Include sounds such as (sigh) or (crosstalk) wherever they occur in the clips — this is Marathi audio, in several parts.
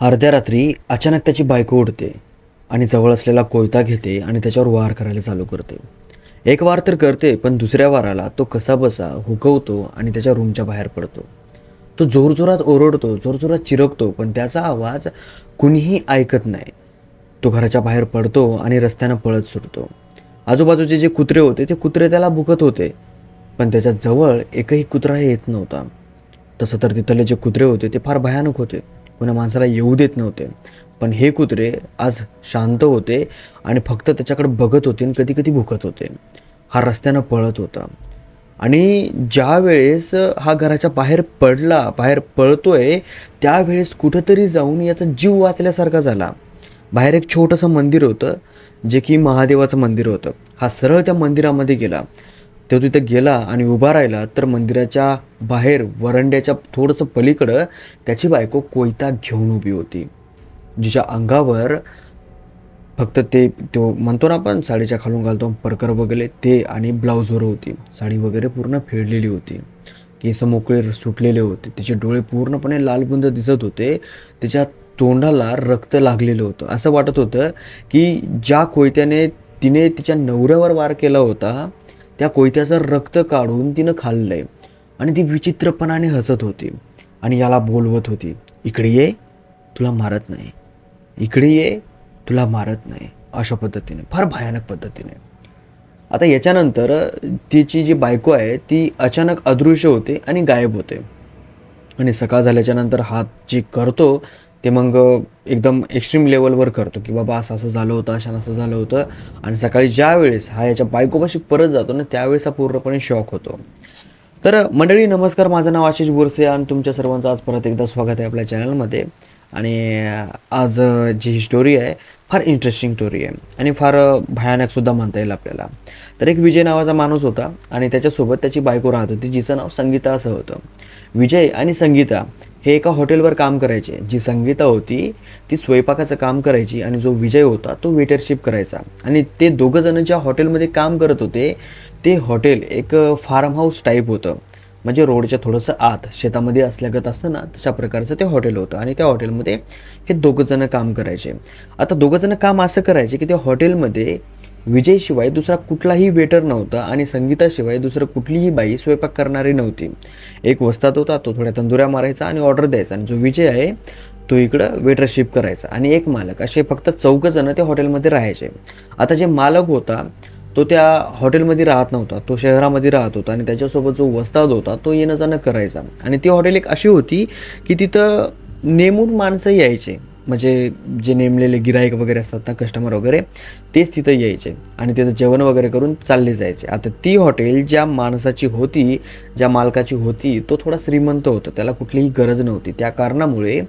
अर्ध्या रात्री अचानक त्याची बायको उडते आणि जवळ असलेला कोयता घेते आणि त्याच्यावर वार करायला चालू करते. एक वार तर करते पण दुसऱ्या वाराला तो कसा बसा हुकवतो आणि त्याच्या रूमच्या बाहेर पडतो. तो जोरजोरात ओरडतो जोरजोरात चिरकतो पण त्याचा आवाज कुणीही ऐकत नाही. तो घराच्या बाहेर पडतो आणि रस्त्यानं पळत सुटतो. आजूबाजूचे जे कुत्रे होते ते कुत्रे त्याला भुकत होते पण त्याच्याजवळ एकही कुत्रा येत नव्हता. तसं तर तिथले जे कुत्रे होते ते फार भयानक होते. कोणा माणसाला येऊ देत नव्हते. पण हे कुत्रे आज शांत होते आणि फक्त त्याच्याकडे बघत होते आणि कधी कधी भुकत होते. हा रस्त्यानं पळत होता. आणि ज्या वेळेस हा घराच्या बाहेर पडला बाहेर पळतोय त्यावेळेस कुठंतरी जाऊन याचा जीव वाचल्यासारखा झाला. बाहेर एक छोटंसं मंदिर होतं जे की महादेवाचं मंदिर होतं. हा सरळ त्या मंदिरामध्ये गेला. तो तिथे गेला आणि उभा राहिला तर मंदिराच्या बाहेर वरंड्याच्या थोडंसं पलीकडं त्याची बायको कोयता घेऊन उभी होती जिच्या अंगावर फक्त ते तो म्हणतो ना आपण साडीच्या खालून घालतो परकर वगैरे ते आणि ब्लाऊजवर होती. साडी वगैरे पूर्ण फेडलेली होती. केस मोकळे सुटलेले होते. तिचे डोळे पूर्णपणे लालबुंद दिसत होते. तिच्या तोंडाला रक्त लागलेलं होतं. असं वाटत होतं की ज्या कोयत्याने तिने तिच्या नवऱ्यावर वार केला होता त्या कोयत्याचं रक्त काढून तिनं खाल्लंय. आणि ती विचित्रपणाने हसत होती. आणि याला बोलवत होती इकडे ये तुला मारत नाही. इकडे ये तुला मारत नाही. अशा पद्धतीने फार भयानक पद्धतीने. आता याच्यानंतर तिची जी बायको आहे ती अचानक अदृश्य होते आणि गायब होते. आणि सकाळ झाल्याच्यानंतर हात जी जे करतो ते मग एकदम एक्स्ट्रीम लेवलवर करतो की बाबा असं असं झालं होतं अशा असं झालं होतं. आणि सकाळी ज्या वेळेस हा याच्या बायकोपाशी परत जातो ना त्यावेळेस हा पूर्णपणे शॉक होतो. तर मंडळी नमस्कार. माझं नाव आशिष बोरसे आणि तुमच्या सर्वांचं आज परत एकदा स्वागत आहे आपल्या चॅनलमध्ये आणि आज जी ही स्टोरी आहे फार इंटरेस्टिंग स्टोरी आहे. आणि फार भयानकसुद्धा म्हणता येईल आपल्याला. तर एक विजय नावाचा माणूस होता आणि त्याच्यासोबत त्याची बायको राहत होती जिचं नाव संगीता असं होतं. विजय आणि संगीता हे एका हॉटेलवर काम करायचे. जी संगीता होती ती स्वयंपाकाचं काम करायची आणि जो विजय होता तो वेटरशिप करायचा. आणि ते दोघंजणं ज्या हॉटेलमध्ये काम करत होते ते हॉटेल एक फार्म हाऊस टाईप होतं. म्हणजे रोडच्या थोडंसं आत शेतामध्ये असल्यागत असतं ना तशा प्रकारचं ते हॉटेल होतं. आणि त्या हॉटेलमध्ये हे दोघंजणं काम करायचे. आता दोघंजणं काम असं करायचे की त्या हॉटेलमध्ये विजयशिवाय दुसरा कुठलाही वेटर नव्हता आणि संगीताशिवाय दुसरं कुठलीही बाई स्वयंपाक करणारी नव्हती. एक वस्तात होता तो थोड्या तंदुऱ्या मारायचा आणि ऑर्डर द्यायचा. आणि जो विजय आहे तो इकडं वेटरशिप करायचा. आणि एक मालक असे फक्त चौघजणं त्या हॉटेलमध्ये राहायचे. आता जे मालक होता तो त्या हॉटेलमध्ये राहत नव्हता तो शहरामध्ये राहत होता आणि त्याच्यासोबत जो वस्ताद होता तो येणं जाणं करायचा. आणि ती हॉटेल एक अशी होती की तिथं नेमून माणसं यायचे. म्हणजे जे नेमलेले गिराईक वगैरे असतात ना कस्टमर वगैरे तेच तिथं यायचे. आणि तिथं जेवण वगैरे करून चालले जायचे. आता ती हॉटेल ज्या माणसाची होती ज्या मालकाची होती तो थोडा श्रीमंत होता. त्याला कुठलीही गरज नव्हती. त्या कारणामुळे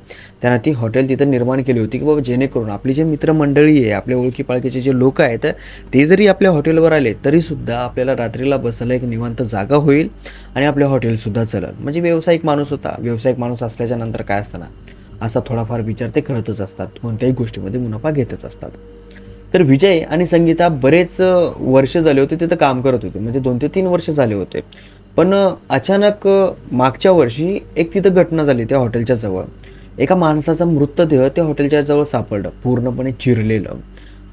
त्यानं ती हॉटेल तिथं निर्माण केली होती की बाबा जेणेकरून आपली जे मित्रमंडळी आहे आपल्या ओळखी पाळखीचे जे लोक आहेत ते जरी आपल्या हॉटेलवर आले तरीसुद्धा आपल्याला रात्रीला बसायला एक निवांत जागा होईल आणि आपल्या हॉटेलसुद्धा चलल म्हणजे व्यावसायिक माणूस होता. व्यावसायिक माणूस असल्याच्या नंतर काय असतं ना असा थोडाफार विचार ते करतच असतात. कोणत्याही गोष्टीमध्ये मुनाफा घेतच असतात. तर विजय आणि संगीता बरेच वर्ष झाले होते तिथं काम करत होते. म्हणजे दोन ते तीन वर्ष झाले होते. पण अचानक मागच्या वर्षी एक तिथं घटना झाली त्या हॉटेलच्या जवळ. एका माणसाचा मृतदेह त्या हॉटेलच्या जवळ सापडलं. पूर्णपणे चिरलेलं.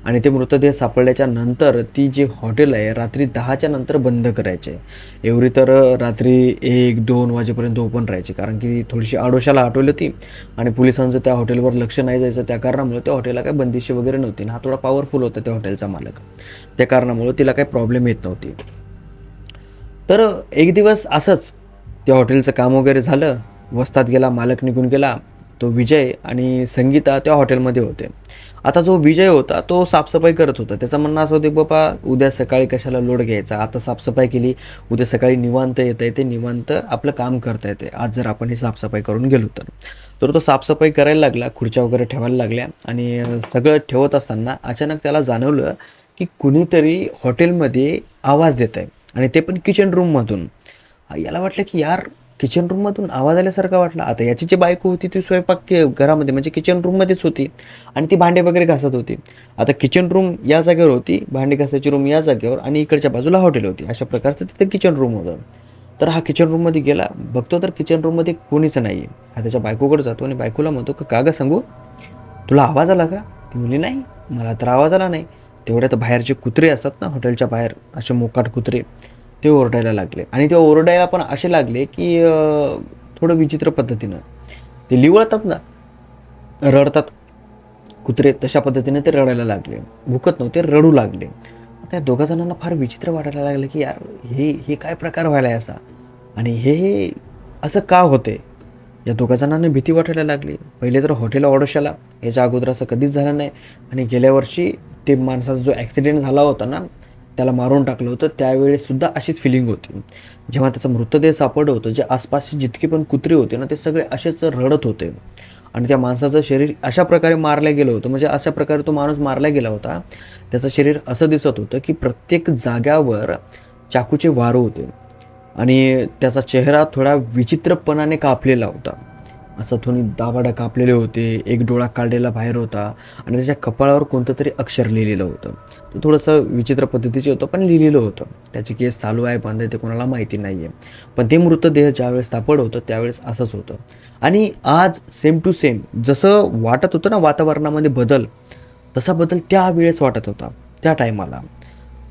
आणि ते मृतदेह सापडल्याच्या नंतर ती जे हॉटेल आहे रात्री दहाच्या नंतर बंद करायचे. एवढी तर रात्री एक दोन वाजेपर्यंत ओपन राहायची कारण की थोडीशी आडोशाला आठवली होती आणि पोलिसांचं त्या हॉटेलवर लक्ष नाही जायचं त्या कारणामुळे त्या हॉटेलला काही बंदिशी वगैरे नव्हती आणि हा थोडा पॉवरफुल होता त्या हॉटेलचा मालक. त्या कारणामुळे तिला काही प्रॉब्लेम येत नव्हती. तर एक दिवस असंच त्या हॉटेलचं काम वगैरे झालं वस्तात गेला मालक निघून गेला तो विजय आणि संगीता त्या हॉटेलमध्ये होते. आता जो विजय होता तो साफसफाई करत होता. त्याचं म्हणणं असं होतं की बाबा उद्या सकाळी कशाला लोड घ्यायचा? आता साफसफाई केली उद्या सकाळी निवांत येता येते निवांत आपलं काम करता येते. आज जर आपण ही साफसफाई करून गेलो तर. तर तो साफसफाई करायला लागला खुर्च्या वगैरे ठेवायला लागल्या आणि सगळं ठेवत असताना अचानक त्याला जाणवलं की कुणीतरी हॉटेलमध्ये आवाज देत आहे आणि ते पण किचन रूममधून. याला वाटलं की यार किचन रूममधून आवाज आल्यासारखा वाटला. आता याची जी बायको होती ती स्वयंपाक के- घरामध्ये म्हणजे किचन रूममध्येच होती आणि ती भांडे वगैरे घासत होती. आता किचन रूम या जागेवर होती भांडे घासायची रूम या जागेवर आणि इकडच्या बाजूला हॉटेल होती. अशा प्रकारचं तिथं किचन रूम होतं. तर हा किचन रूममध्ये गेला. बघतो तर किचन रूममध्ये कोणीच नाही आहे हा त्याच्या बायकोकडे जातो आणि बायकोला म्हणतो का का गं सांगू? तुला आवाज आला का? ती म्हणली नाही मला तर आवाज आला नाही. तेवढ्यात बाहेरचे कुत्रे असतात ना हॉटेलच्या बाहेर असे मोकाट कुत्रे ते ओरडायला लागले. आणि ते ओरडायला पण असे लागले की थोडं विचित्र पद्धतीनं. ते लिवळतात ना रडतात. कुत्रे तशा पद्धतीने ते रडायला लागले. भुकत नव्हते रडू लागले. त्या दोघा जणांना फार विचित्र वाटायला लागलं की यार हे हे काय प्रकार व्हायला आहे असा? आणि हे असं का होते? या दोघा जणांना भीती वाटायला लागली. पहिले तर हॉटेल ऑडोशाला याच्या अगोदर असं कधीच झालं नाही. आणि गेल्या वर्षी ते माणसाचा जो ॲक्सिडेंट झाला होता ना त्याला मारून टाकलं होतं त्यावेळेससुद्धा अशीच फिलिंग होती. जेव्हा त्याचा मृतदेह सापडलं होतं जे आसपासचे जितके पण कुत्रे होते ना ते सगळे असेच रडत होते. आणि त्या माणसाचं शरीर अशा प्रकारे मारलं गेलं होतं म्हणजे अशा प्रकारे तो माणूस मारला गेला होता. त्याचं शरीर असं दिसत होतं की प्रत्येक जाग्यावर चाकूचे वारू होते. आणि त्याचा चेहरा थोडा विचित्रपणाने कापलेला होता. असं थोडी दाबाडा कापलेले होते एक डोळा काढलेला बाहेर होता आणि त्याच्या कपाळावर कोणतं तरी अक्षर लिहिलेलं होतं. ते थोडंसं विचित्र पद्धतीचे होतं पण लिहिलेलं होतं. त्याची केस चालू आहे बंद आहे ते कोणाला माहिती नाही आहे पण ते मृतदेह ज्यावेळेस सापड होतं त्यावेळेस असंच होतं. आणि आज सेम टू सेम जसं वाटत होतं ना वातावरणामध्ये बदल तसा बदल त्यावेळेस वाटत होता त्या टायमाला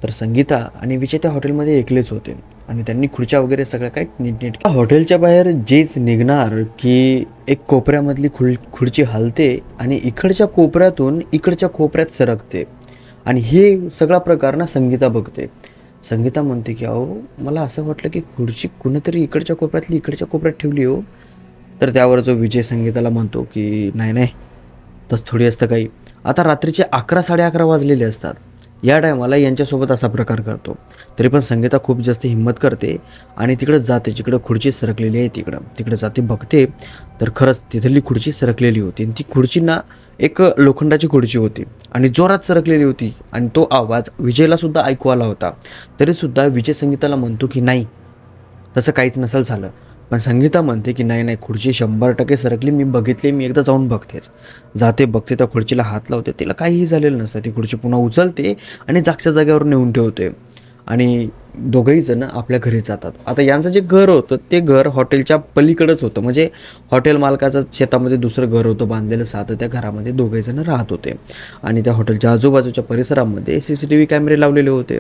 तर संगीता आणि विजय त्या हॉटेलमध्ये एकलेच होते. आणि त्यांनी खुर्च्या वगैरे सगळं काही नीटनीट हॉटेलच्या बाहेर जेच निघणार की एक कोपऱ्यामधली खुल खुर्ची हलते आणि इकडच्या कोपऱ्यातून इकडच्या कोपऱ्यात सरकते. आणि हे सगळा प्रकार ना संगीता बघते. संगीता म्हणते की अहो मला असं वाटलं की खुर्ची कुणीतरी इकडच्या कोपऱ्यातली इकडच्या कोपऱ्यात ठेवली हो. तर त्यावर जो विजय संगीताला म्हणतो की नाही नाही तसं थोडी असतं काही. आता रात्रीचे अकरा साडे अकरा वाजलेले असतात. या टायमाला यांच्यासोबत असा प्रकार करतो तरी पण संगीता खूप जास्त हिंमत करते आणि तिकडं जाते जिकडं खुर्ची सरकलेली आहे तिकडं. तिकडं जाते बघते. तर खरंच तिथली खुर्ची सरकलेली होती आणि ती खुर्चींना एक लोखंडाची खुर्ची होती आणि जोरात सरकलेली होती आणि तो आवाज विजयलासुद्धा ऐकू आला होता. तरीसुद्धा विजय संगीताला म्हणतो की नाही तसं काहीच नसेल झालं. पण संगीता म्हणते की नाही नाही खुर्ची शंभर टक्के सरकली मी बघितली मी एकदा जाऊन बघतेच. जाते बघते त्या खुर्चीला हात लावते तिला काहीही झालेलं नसतं. ती खुर्ची पुन्हा उचलते आणि जागच्या जागेवर नेऊन ठेवते. आणि दोघंही जण आपल्या घरी जातात. आता यांचं जे घर होतं ते घर हॉटेलच्या पलीकडंच होतं. म्हणजे हॉटेल मालकाचं शेतामध्ये दुसरं घर होतं बांधलेलं साधं त्या घरामध्ये दोघे जण राहत होते. आणि त्या हॉटेलच्या आजूबाजूच्या परिसरामध्ये सी सी टी व्ही कॅमेरे लावलेले होते.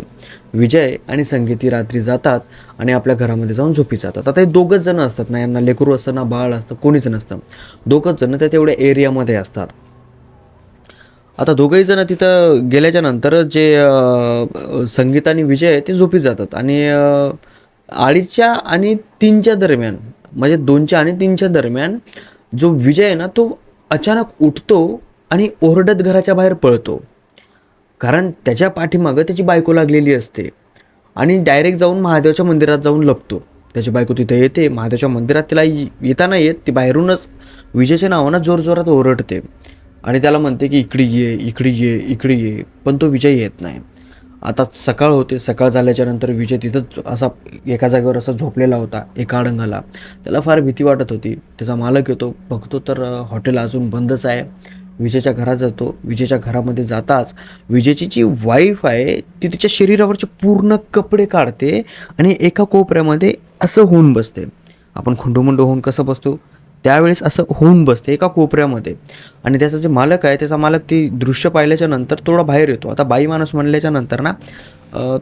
विजय आणि संगीती रात्री जातात आणि आपल्या घरामध्ये जाऊन झोपी जातात. आता हे दोघंच जण असतात ना यांना लेकरू असतं ना बाळ असतं कोणीच नसतं. दोघंच जण त्या तेवढ्या एरियामध्ये असतात. आता दोघंही जण तिथं गेल्याच्यानंतर जे संगीत आणि विजय आहे ते झोपी जातात. आणि अडीचच्या आणि तीनच्या दरम्यान म्हणजे दोनच्या आणि तीनच्या दरम्यान जो विजय आहे ना तो अचानक उठतो आणि ओरडत घराच्या बाहेर पळतो. कारण त्याच्या पाठीमागं त्याची बायको लागलेली असते. आणि डायरेक्ट जाऊन महादेवाच्या मंदिरात जाऊन लपतो. त्याची बायको तिथे येते महादेवाच्या मंदिरात तिला येताना येता नाही येत ती बाहेरूनच विजयच्या नावानं जोरजोरात ओरडते. आणि त्याला म्हणते की इकडे ये इकडे ये इकडे ये. पण तो विजय येत नाही. आता सकाळ होते सकाळ झाल्याच्यानंतर विजय तिथंच असा एका जागेवर असा झोपलेला होता एका अडंगाला त्याला फार भीती वाटत होती. त्याचा मालक येतो बघतो तर हॉटेल अजून बंदच आहे. विजयच्या घरात जातो. विजयच्या घरामध्ये जाताच विजयची जी वाईफ आहे ती तिच्या शरीरावरचे पूर्ण कपडे काढते आणि एका कोपऱ्यामध्ये असं होऊन बसते. आपण खुंडूमुंडू होऊन कसं बसतो? त्यावेळेस असं होऊन बसते एका कोपऱ्यामध्ये. आणि त्याचा जे मालक आहे त्याचा मालक ती दृश्य पाहिल्याच्या नंतर थोडा बाहेर येतो. आता बाई माणूस म्हणल्याच्या नंतर ना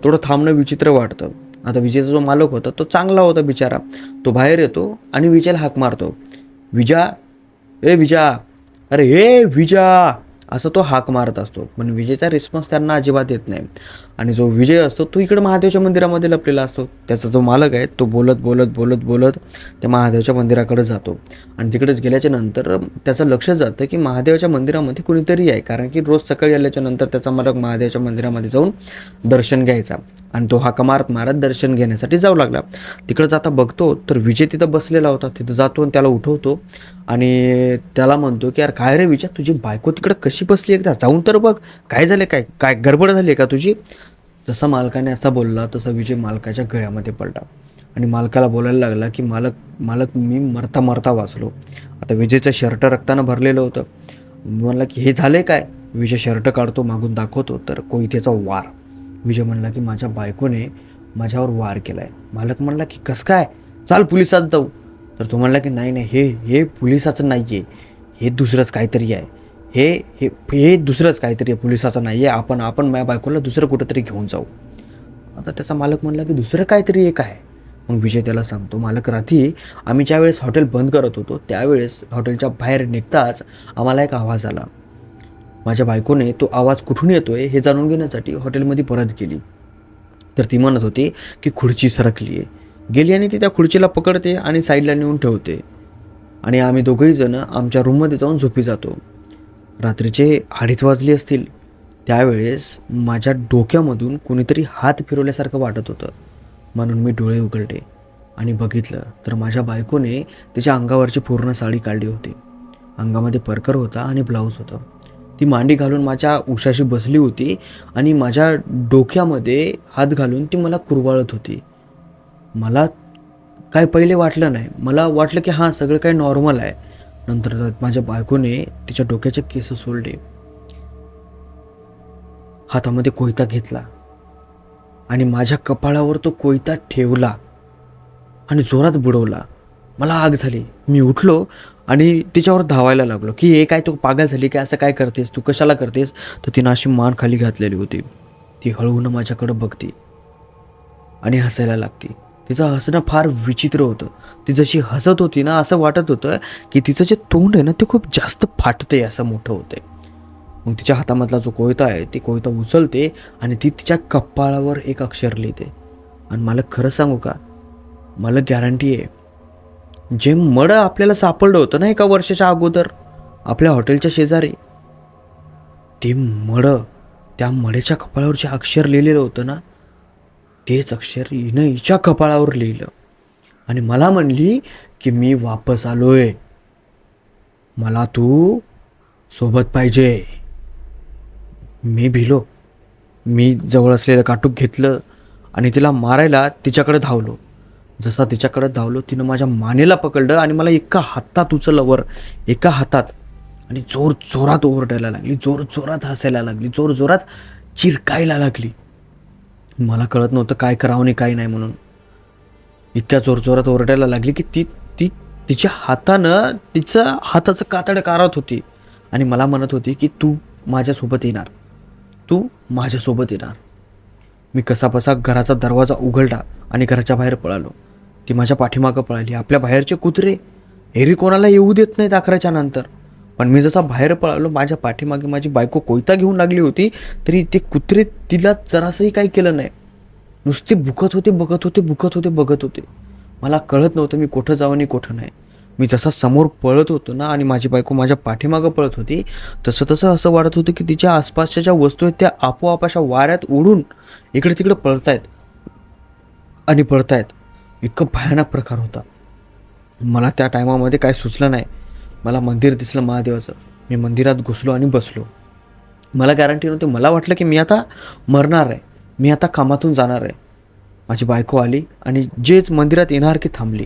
थोडं थांबणं विचित्र वाटतं. आता विजयचा जो मालक होता तो चांगला होता बिचारा. तो बाहेर येतो आणि विजयला हाक मारतो. विजा ए विजा अरे हे विजा असं तो हाक मारत असतो. पण विजयचा रिस्पॉन्स त्यांना अजिबात येत नाही. आणि जो विजय असतो तो इकडे महादेवच्या मंदिरामध्ये लपलेला असतो. त्याचा जो मालक आहे तो बोलत बोलत बोलत बोलत त्या महादेवच्या मंदिराकडे जातो. आणि तिकडेच गेल्याच्यानंतर त्याचं लक्ष जातं की महादेवाच्या मंदिरामध्ये कुणीतरी आहे. कारण की रोज सकाळी आल्याच्यानंतर त्याचा मालक महादेवाच्या मंदिरामध्ये जाऊन दर्शन घ्यायचा. आणि तो हाका मारत मारत दर्शन घेण्यासाठी जाऊ लागला. तिकडे जाता बघतो तर विजय तिथं बसलेला होता. तिथं जातो आणि त्याला उठवतो. आणि त्याला म्हणतो की यार काय रे विजय? तुझी बायको तिकडं कशी बसली एकदा? जाऊन तर बघ. काय झाले? काय काय गडबड झाली आहे का तुझी? जसा मालकाने असा बोलला तसा विजय मालकाच्या गळ्यामध्ये पडला. आणि मालकाला बोलायला लागला की मालक मालक मी मरता मरता वाचलो. आता विजयचं शर्ट रक्तानं भरलेलं होतं. म्हणला की हे झाले काय? विजय शर्ट काढतो मागून दाखवतो. तर कोयतेचा वार. विजय म्हणला की माझ्या बायकोने माझ्यावर वार केला आहे मालक म्हणला की कसं काय? चाल पोलिसात जाऊ. तर तो म्हणला की नाही नाही हे हे पोलिसाचं नाही आहे हे दुसरंच काहीतरी आहे. हे हे हे दुसरंच काहीतरी पोलिसाचं नाही आहे आपण आपण माझ्या बायकोला दुसरं कुठंतरी घेऊन जाऊ. आता त्याचा मालक म्हणला की दुसरं काहीतरी एक आहे. मग विजय त्याला सांगतो मालक रात्री आम्ही ज्यावेळेस हॉटेल बंद करत होतो त्यावेळेस हॉटेलच्या बाहेर निघताच आम्हाला एक आवाज आला. माझ्या बायकोने तो आवाज कुठून येतोय हे जाणून घेण्यासाठी हॉटेलमध्ये परत गेली. तर ती म्हणत होती की खुर्ची सरकली आहे गेली आणि ती त्या खुर्चीला पकडते आणि साईडला नेऊन ठेवते. आणि आम्ही दोघंही जण आमच्या रूममध्ये जाऊन झोपी जातो. रात्रीचे अडीच वाजली असतील त्यावेळेस माझ्या डोक्यामधून कोणीतरी हात फिरवल्यासारखं वाटत होतं. म्हणून मी डोळे उघडले आणि बघितलं तर माझ्या बायकोने तिच्या अंगावरची पूर्ण साडी काढली होती. अंगामध्ये परकर होता आणि ब्लाऊज होता. ती मांडी घालून माझ्या उशाशी बसली होती आणि माझ्या डोक्यामध्ये हात घालून ती मला कुरवाळत होती. मला काय पहिले वाटलं नाही. मला वाटलं की हां सगळं काही नॉर्मल आहे. नंतर माझ्या बायकोने तिच्या डोक्याचे केस सोडले. हातामध्ये कोयता घेतला आणि माझ्या कपाळावर तो कोयता ठेवला आणि जोरात बुडवला. मला आग झाली. मी उठलो आणि तिच्यावर धावायला लागलो की हे काय तू पागल झाली काय? असं काय करतेस? तू कशाला करतेस? तर तिनं अशी मान खाली घातलेली होती. ती हळून माझ्याकडं बघते आणि हसायला लागते. तिचं हसणं फार विचित्र होतं. ती जशी हसत होती ना असं वाटत होतं की तिचं जे तोंड आहे ना ते खूप जास्त फाटते असं मोठं होतंय. मग तिच्या हातामधला जो कोयता आहे ते कोयता उचलते आणि ती तिच्या कपाळावर एक अक्षर लिहिते. आणि मला खरं सांगू का? मला गॅरंटी आहे जे मड आपल्याला सापडलं होतं ना एका वर्षाच्या अगोदर आपल्या हॉटेलच्या शेजारी ते मड त्या मडेच्या कपाळावर जे अक्षर लिहिलेलं होतं ना तेच अक्षर हिनं हिच्या कपाळावर लिहिलं. आणि मला म्हणली की मी वापस आलोय. मला तू सोबत पाहिजे. मी भिलो. मी जवळ असलेलं काटूक घेतलं आणि तिला मारायला तिच्याकडे धावलो. जसा तिच्याकडे धावलो तिनं माझ्या मानेला पकडलं आणि मला एका हातात उचललं वर. एका हातात. आणि जोर जोरात ओरडायला लागली जोर जोरात हसायला लागली जोर जोरात चिरकायला लागली. मला कळत नव्हतं काय करावं आणि काय नाही म्हणून. इतक्या जोरजोरात ओरडायला लागली की ती ती तिच्या हातानं तिचं हाताचं कातड कारत होती. आणि मला म्हणत होती की तू माझ्यासोबत येणार. तू माझ्यासोबत येणार. मी कसाबसा घराचा दरवाजा उघडला आणि घराच्या बाहेर पळालो. ती माझ्या पाठीमागं पळाली. आपल्या बाहेरचे कुत्रे एरी कोणाला येऊ देत नाहीत अकराच्या नंतर. पण मी जसा बाहेर पळालो माझ्या पाठीमागे माझी बायको कोयता घेऊन लागली होती तरी ते कुत्रे तिला जरासंही काही केलं नाही. नुसते भुकत होते बघत होते भुकत होते बघत होते. मला कळत नव्हतं मी कुठं जावं आणि कुठं नाही. मी जसा समोर पळत होतो ना आणि माझी बायको माझ्या पाठीमागं पळत होती तसं तसं असं वाटत होतं की तिच्या आसपासच्या ज्या वस्तू आहेत त्या आपोआप अशा वाऱ्यात उडून इकडे तिकडे पळतायत आणि पळतायत. इतकं भयानक प्रकार होता. मला त्या टायमामध्ये काय सुचलं नाही. मला मंदिर दिसलं महादेवाचं. मी मंदिरात घुसलो आणि बसलो. मला गॅरंटी नव्हती. मला वाटलं की मी आता मरणार आहे. मी आता कामातून जाणार आहे. माझी बायको आली आणि जेच मंदिरात येणार की थांबली.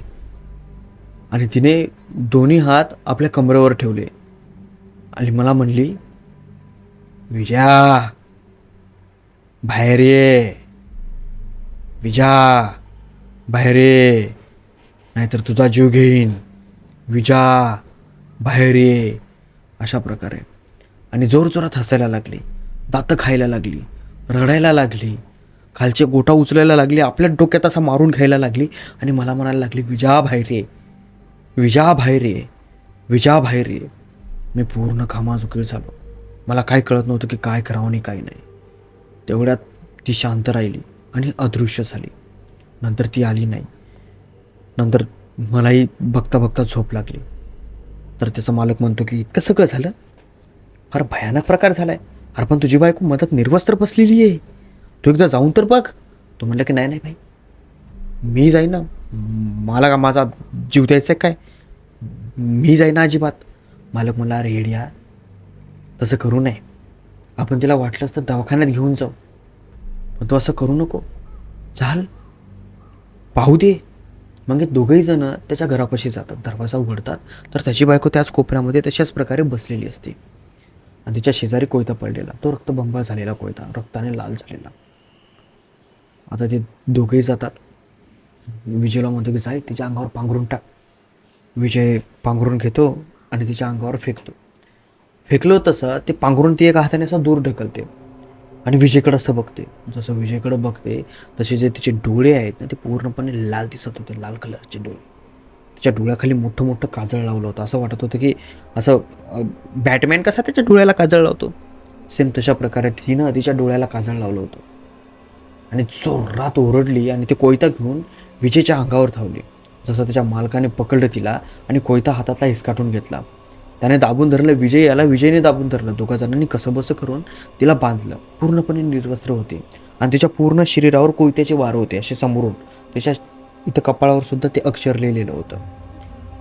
आणि तिने दोन्ही हात आपल्या कमरेवर ठेवले. आणि मला म्हणली विजा बाहेर ये. विजा बाहेर ये. नाहीतर तुझा जीव घेईन. विजा बाहेर ये. अशा प्रकारे. आणि जोरजोरात हसायला लागली. दातं खायला लागली. रडायला लागली. खालचे गोटा उचलायला लागली. आपल्या डोक्यात असा मारून घ्यायला लागली. आणि मला म्हणायला लागली विजा बाहेर ये. विजा बाहेर ये. विजा बाहेर ये. मी पूर्ण कामाजुकीर झालो. मला काय कळत नव्हतं की काय करावं आणि काय नाही. तेवढ्यात ती शांत राहिली आणि अदृश्य झाली. नंतर ती आली नाही. नंतर मलाही बघता बघता झोप लागली. तर त्याचा मालक म्हणतो की इतकं सगळं झालं? फार भयानक प्रकार झाला आहे अरे पण तुझी बायको मदत निर्वस्त्र बसलेली आहे. तू एकदा जाऊन तर बघ. तो म्हणला की नाही नाही भाई. मी जाईन ना. मला का माझा जीव द्यायचा आहे काय? मी जाईन ना अजिबात. मालक म्हणला अरे येड्या तसं करू नये. आपण तिला वाटलंच तर दवाखान्यात घेऊन जाऊ. पण तू असं करू नको. चाल. पाहू दे. मग हे जण त्याच्या घरापाशी जातात दरवाजा उघडतात. तर त्याची बायको त्याच कोपऱ्यामध्ये तशाच प्रकारे बसलेली असते. आणि तिच्या शेजारी कोयता पडलेला. तो रक्तबंबाळ झालेला कोयता. रक्ताने लाल झालेला. आता ते दोघेही जातात. विजयला म्हणतो की जाय तिच्या अंगावर पांघरून टाक. विजय पांघरून घेतो आणि तिच्या अंगावर फेकतो. फेकलो तसं ते पांघरून ती एका हाताने असं दूर ढकलते. आणि विजयकडे असं बघते. जसं विजयकडे बघते तसे जे तिचे डोळे आहेत ना ते पूर्णपणे लाल दिसत होते लाल कलरचे डोळे. तिच्या डोळ्याखाली मोठं मोठं काजळ लावलं होतं. असं वाटत होतं की असं बॅटमॅन कसा त्याच्या डोळ्याला काजळ लावतो? सेम तशा प्रकारे तिनं तिच्या डोळ्याला काजळ लावलं होतं. आणि जोरात ओरडली आणि ते कोयता घेऊन विजयच्या अंगावर धावली. जसं त्याच्या मालकाने पकडलं तिला आणि कोयता हातातला हिसकाटून घेतला. त्याने दाबून धरलं विजय याला विजयने दाबून धरलं. दोघा जणांनी कसंबसं करून तिला बांधलं. पूर्णपणे निर्वस्त्र होते. आणि तिच्या पूर्ण शरीरावर कोयत्याचे वार होते असे समोरून त्याच्या इथं कपाळावर सुद्धा ते अक्षर लिहिलेलं होतं.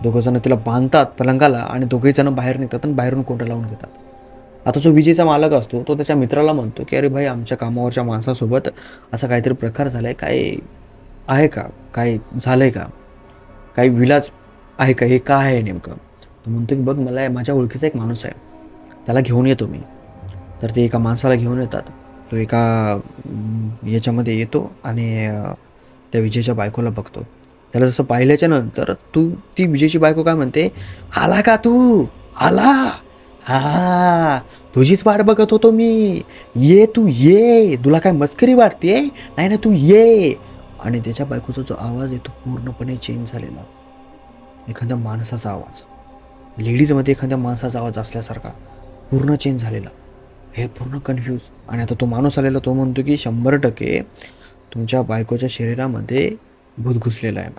दोघं जण तिला बांधतात पलंगाला आणि दोघेजणं जण बाहेर निघतात आणि बाहेरून कोंडा लावून घेतात. आता जो विजेचा मालक असतो तो त्याच्या मित्राला म्हणतो की अरे भाई आमच्या कामावरच्या माणसासोबत असा काहीतरी प्रकार झाला आहे काय आहे का? काय झालं आहे का? काही विलाज आहे का? हे का आहे नेमकं? तो म्हणतो की बघ मला माझ्या ओळखीचा एक माणूस आहे. त्याला घेऊन येतो मी. तर ते एका माणसाला घेऊन येतात. तो एका याच्यामध्ये येतो आणि त्या विजयच्या बायकोला बघतो. त्याला जसं पाहिल्याच्या नंतर तू ती विजयची बायको काय म्हणते? आला का तू? आला? हा तुझीच वाट बघत होतो मी. ये तू ये. तुला काय मस्करी वाटते? नाही ना तू ये. आणि त्याच्या बायकोचा जो आवाज आहे तो पूर्णपणे चेंज झालेला. एखाद्या माणसाचा आवाज. लेडीजमध्ये एखाद्या माणसाचा आवाज असल्यासारखा पूर्ण चेंज झालेला. हे पूर्ण कन्फ्यूज आणि आता तो माणूस आलेला तो म्हणतो की शंभर टक्के तुमच्या बायकोच्या शरीरामध्ये भूत घुसलेला आहे.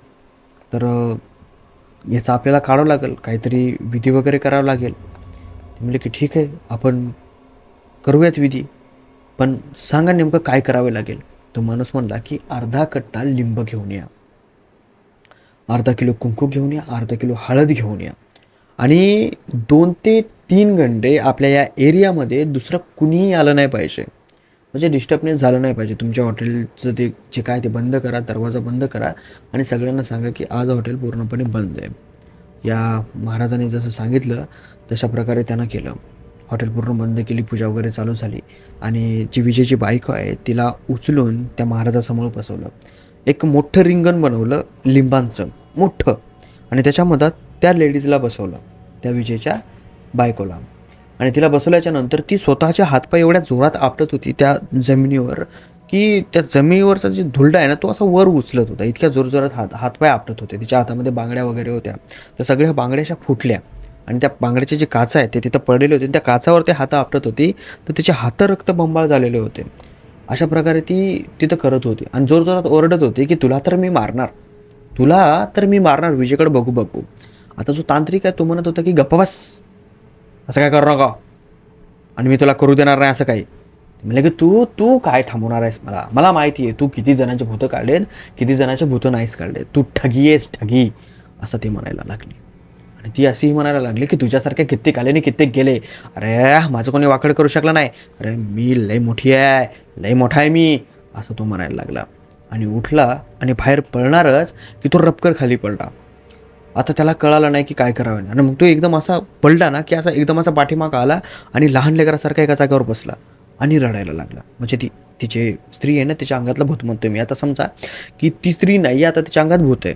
तर याचा याचं आपल्याला काढावं लागेल काहीतरी विधी वगैरे करावं लागेल. म्हणले की ठीक आहे आपण करूयात विधी. पण सांगा नेमकं काय करावे लागेल? तो माणूस म्हणला की अर्धा कट्टा लिंब घेऊन या. अर्धा किलो कुंकू घेऊन या अर्धा किलो हळद घेऊन या. आणि दोन ते तीन घंटे आपल्या या एरियामध्ये दुसरं कुणीही आलं नाही पाहिजे. म्हणजे डिस्टर्बनेस झालं नाही पाहिजे. तुमच्या हॉटेलचं ते जे काय ते बंद करा दरवाजा बंद करा आणि सगळ्यांना सांगा की आज हॉटेल पूर्णपणे बंद आहे. या महाराजांनी जसं सांगितलं तशा प्रकारे त्यानं केलं. हॉटेल पूर्ण बंद केली पूजा वगैरे चालू झाली आणि जी विजयची बायको आहे तिला उचलून त्या महाराजासमोर बसवलं. एक मोठं रिंगण बनवलं लिंबांचं. मोठं. आणि त्याच्यामध्ये त्या लेडीजला बसवलं. त्या विजयच्या बायकोला. आणि तिला बसवल्याच्या नंतर ती स्वतःच्या हातपाय एवढ्या जोरात आपटत होती त्या जमिनीवर की त्या जमिनीवरचा जे धुलडा आहे ना तो असा वर उचलत होता. इतक्या जोरजोरात हात हातपाय आपटत होते. तिच्या हातामध्ये बांगड्या वगैरे होत्या. त्या सगळ्या बांगड्याशा फुटल्या. आणि त्या बांगड्याचे जे काच आहेत ते तिथं पडलेले होते. आणि त्या काचावर ते हात आपटत होती. तर तिचे हात रक्तबंबाळ झालेले होते. अशा प्रकारे ती तिथं करत होती. आणि जोरजोरात ओरडत होती की तुला तर मी मारणार. तुला तर मी मारणार. विजयकडे बघू बघू. आता जो तांत्रिक आहे तो म्हणत होता की गप्प बस. असं काय करू नका. आणि मी तुला करू देणार नाही असं काही. म्हणलं की तू तू काय थांबवणार आहेस मला? मला माहिती आहे तू किती जणांचे भूतं काढलेत किती जणांचे भूतं नाहीच काढले तू ठगी आहेस ठगी. असं ती म्हणायला लागली. आणि ती अशीही म्हणायला लागली की तुझ्यासारख्या कित्येक आले आणि कित्येक गेले. अरे माझं कोणी वाकड करू शकलं नाही. अरे मी लय मोठी आहे लय मोठा आहे मी. असं तो म्हणायला लागला. आणि उठला आणि बाहेर पळणारच की तो रपकर खाली पडला आता त्याला कळालं नाही की काय करावं आणि मग तो एकदम असा पडला ना की असा एकदम असा पाठीमागा आला आणि लहान लेकरासारखा एका जागेवर बसला आणि रडायला लागला. म्हणजे ती तिचे स्त्री आहे ना तिच्या अंगातलं भूत म्हणतो मी. आता समजा की ती स्त्री नाही आता तिच्या अंगात भूत आहे.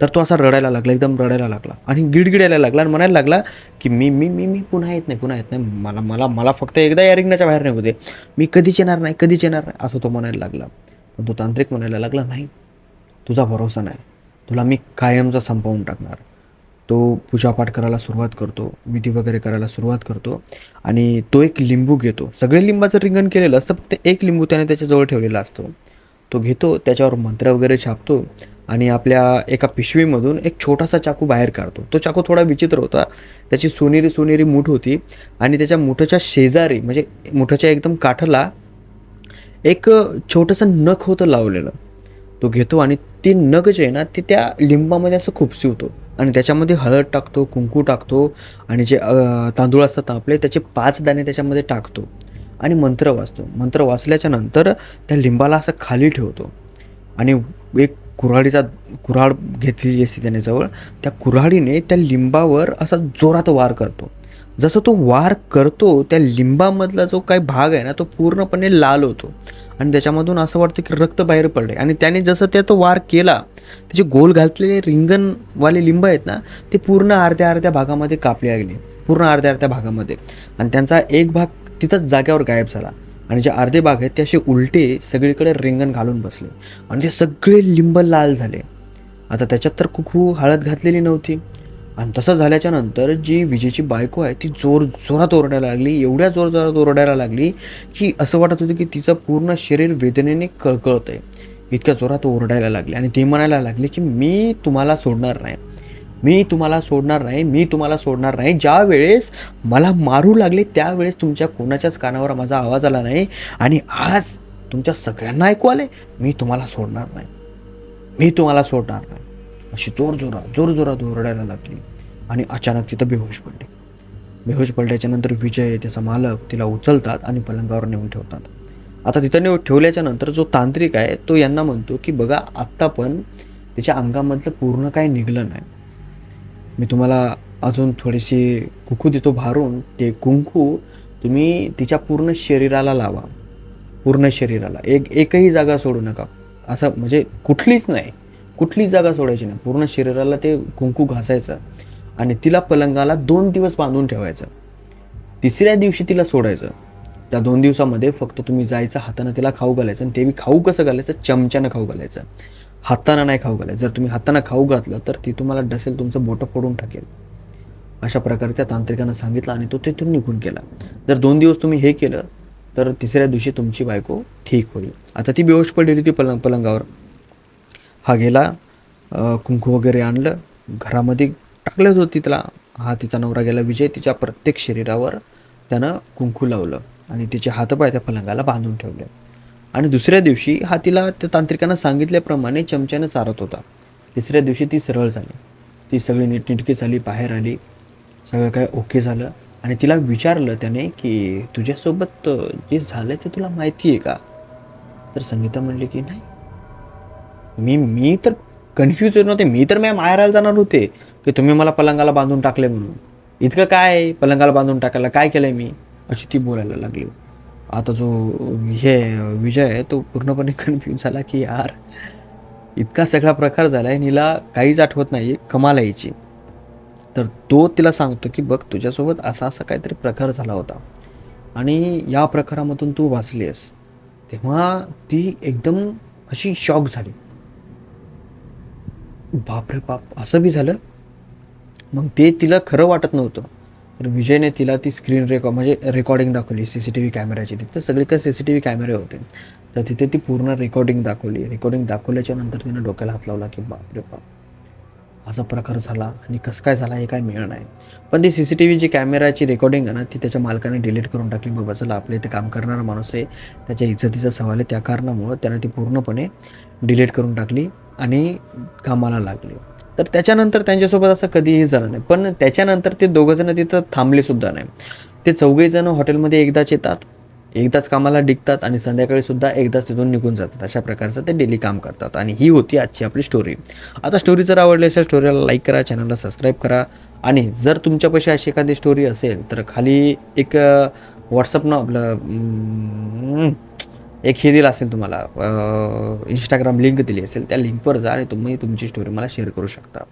तर तो असा रडायला लागला एकदम रडायला लागला आणि गिडगिडायला लागला आणि म्हणायला लागला की मी मी मी मी पुन्हा येत नाही पुन्हा येत नाही. मला मला मला फक्त एकदा या रिंगणाच्या बाहेर नाही होते मी कधीच येणार नाही कधीच येणार नाही असं तो म्हणायला लागला. पण तो तांत्रिक म्हणायला लागला नाही तुझा भरोसा नाही. तुला मी कायमचा संपवून टाकणार. तो पूजापाठ करायला सुरुवात करतो विधी वगैरे करायला सुरुवात करतो आणि तो एक लिंबू घेतो. सगळे लिंबाचं रिंगण केलेलं असतं फक्त एक लिंबू त्याने त्याच्याजवळ ठेवलेला असतो. तो घेतो त्याच्यावर मंत्र वगैरे छापतो आणि आपल्या एका पिशवीमधून एक छोटासा चाकू बाहेर काढतो. तो चाकू थोडा विचित्र होता त्याची सोनेरी सोनेरी मूठ होती आणि त्याच्या मुठाच्या शेजारी म्हणजे मुठाच्या एकदम काठाला एक छोटंसं नख होतं लावलेलं. तो घेतो आणि ते नग जे आहे ना ते त्या लिंबामध्ये असं खुपसिवतो आणि त्याच्यामध्ये हळद टाकतो कुंकू टाकतो आणि जे तांदूळ असतात आपले त्याचे पाच दाणे त्याच्यामध्ये टाकतो आणि मंत्र वाचतो. मंत्र वाचल्याच्या नंतर त्या लिंबाला असं खाली ठेवतो. आणि एक कुऱ्हाडीचा कुऱ्हाड घेतलेली असते त्याने जवळ त्या कुऱ्हाडीने त्या लिंबावर असा जोरात वार करतो. जसं तो वार करतो त्या लिंबामधला जो काही भाग आहे ना तो पूर्णपणे लाल होतो. आणि त्याच्यामधून असं वाटतं की रक्त बाहेर पडले आणि त्याने जसं त्या तो वार केला त्याचे गोल घातलेले रिंगणवाले लिंब आहेत ना ते पूर्ण अर्ध्या अर्ध्या भागामध्ये कापले गेले. पूर्ण अर्ध्या अर्ध्या भागामध्ये. आणि त्यांचा एक भाग तिथंच जाग्यावर गायब झाला. आणि जे अर्धे भाग आहेत ते असे उलटे सगळीकडे रिंगण घालून बसले. आणि ते सगळे लिंब लाल झाले. आता त्याच्यात तर कुकू हळद घातलेली नव्हती. आणि तसं झाल्याच्यानंतर जी विजेची बायको आहे ती जोर जोरात ओरडायला लागली एवढ्या जोर जोरात ओरडायला लागली की असं वाटत होतं की तिचं पूर्ण शरीर वेदनेने कळकळत आहे. इतक्या जोरात ओरडायला लागली आणि ती म्हणायला लागली की मी तुम्हाला सोडणार नाही. मी तुम्हाला सोडणार नाही. मी तुम्हाला सोडणार नाही. ज्या वेळेस मला मारू लागले त्यावेळेस तुमच्या कोणाच्याच कानावर माझा आवाज आला नाही आणि आज तुमच्या सगळ्यांना ऐकू आले. मी तुम्हाला सोडणार नाही. मी तुम्हाला सोडणार नाही. अशी जोर जोरजोरात जोर जोरात ओरडायला लागली आणि अचानक तिथं बेहोश पडली. बेहोश पडल्याच्या नंतर विजय त्याचा मालक तिला उचलतात आणि पलंगावर नेऊन ठेवतात. आता तिथं नेऊन ठेवल्याच्या नंतर जो तांत्रिक आहे तो यांना म्हणतो की बघा आत्ता पण तिच्या अंगामधलं पूर्ण काय निघलं नाही. मी तुम्हाला अजून थोडीशी कुंकू देतो भारून. ते कुंकू तुम्ही तिच्या पूर्ण शरीराला लावा. पूर्ण शरीराला. एक एकही जागा सोडू नका. असं म्हणजे कुठलीच नाही. कुठली जागा सोडायची नाही. पूर्ण शरीराला ते कुंकू घासायचं आणि तिला पलंगाला दोन दिवस बांधून ठेवायचं. तिसऱ्या दिवशी तिला सोडायचं. त्या दोन दिवसामध्ये फक्त तुम्ही जायचं हातानं तिला खाऊ घालायचं आणि ते बी खाऊ कसं घालायचं? चमच्यानं खाऊ घालायचं. हातानं नाही खाऊ घालायचं. जर तुम्ही हातानं खाऊ घातलं तर ती तुम्हाला डसेल तुमचं बोटं फोडून टाकेल. अशा प्रकारे त्या तांत्रिकानं सांगितलं आणि तो तिथून निघून गेला. जर दोन दिवस तुम्ही हे केलं तर तिसऱ्या दिवशी तुमची बायको ठीक होईल. आता ती बेहोश पडलेली होती पलंग पलंगावर. हा गेला कुंकू वगैरे आणलं घरामध्ये टाकलंच होती तिला हा तिचा नवरा गेला विजय तिच्या प्रत्येक शरीरावर त्यानं कुंकू लावलं आणि तिचे हातपाय त्या पलंगाला बांधून ठेवले. आणि दुसऱ्या दिवशी हा तिला त्या तांत्रिकांना सांगितल्याप्रमाणे चमच्यानं चारत होता. तिसऱ्या दिवशी ती सरळ झाली. ती सगळी नीटनिटकी झाली बाहेर आली. सगळं काय ओके झालं. आणि तिला विचारलं त्याने की तुझ्यासोबत जे झालं ते तुला माहिती आहे का? तर संगीता म्हणली की नाही मी मी तर कन्फ्यूज होत नव्हते. मी तर मी माहेराला जाणार होते की तुम्ही मला पलंगाला बांधून टाकले म्हणून. इतकं काय आहे पलंगाला बांधून टाकायला? काय केलं आहे मी? अशी ती बोलायला लागली. आता जो हे विजय आहे तो पूर्णपणे (laughs) कन्फ्यूज झाला की यार इतका सगळा प्रकार झाला आहे निला काहीच आठवत नाही कमाल यायची तर तो तिला सांगतो की बघ तुझ्यासोबत असा असा काहीतरी प्रकार झाला होता. आणि या प्रकारामधून तू वाचली आहेस तेव्हा ती एकदम अशी शॉक झाली. बापरे बाप असं बी झालं. मग ते तिला खरं वाटत नव्हतं. तर विजयने तिला ती स्क्रीन रेकॉर्ड म्हणजे रेकॉर्डिंग दाखवली सी सी टी व्ही कॅमेऱ्याची तिथं सगळीकडे सी सी टी व्ही कॅमेरे होते. तर तिथे ती पूर्ण रेकॉर्डिंग दाखवली. रेकॉर्डिंग दाखवल्याच्या नंतर तिने डोक्याला हात लावला की बापरे बाप. असा प्रकार झाला आणि कसं काय झाला हे काय मिळणार नाही. पण ती सी सी टी व्ही जी कॅमेराची रेकॉर्डिंग आहे ना ती त्याच्या मालकाने डिलीट करून टाकली. बाबा चला आपल्या इथे काम करणारा माणूस आहे. त्याच्या इज्जतीचा सवाल आहे. त्या कारणामुळं त्यानं ती पूर्णपणे डिलीट करून टाकली. आणि कामाला लागले. तर त्याच्यानंतर त्यांच्यासोबत असं कधीही झालं नाही. पण त्याच्यानंतर ते दोघंजणं तिथं थांबले सुद्धा नाही. ते चौघेजणं हॉटेलमध्ये एकदाच येतात एकदाच कामाला डिगतात आणि संध्याकाळीसुद्धा एकदाच तिथून निघून जातात. अशा प्रकारचं ते डेली काम करतात. आणि ही होती आजची आपली स्टोरी आता स्टोरी जर आवडली असेल स्टोरीला लाईक करा चॅनलला सबस्क्राईब करा. आणि जर तुमच्यापाशी अशी एखादी स्टोरी असेल तर खाली एक व्हॉट्सअप न आपलं एक हे दिलं असेल तुम्हाला इंस्टाग्राम लिंक दिली असेल त्या लिंकवर जा आणि तुम्ही तुमची स्टोरी मला शेअर करू शकता.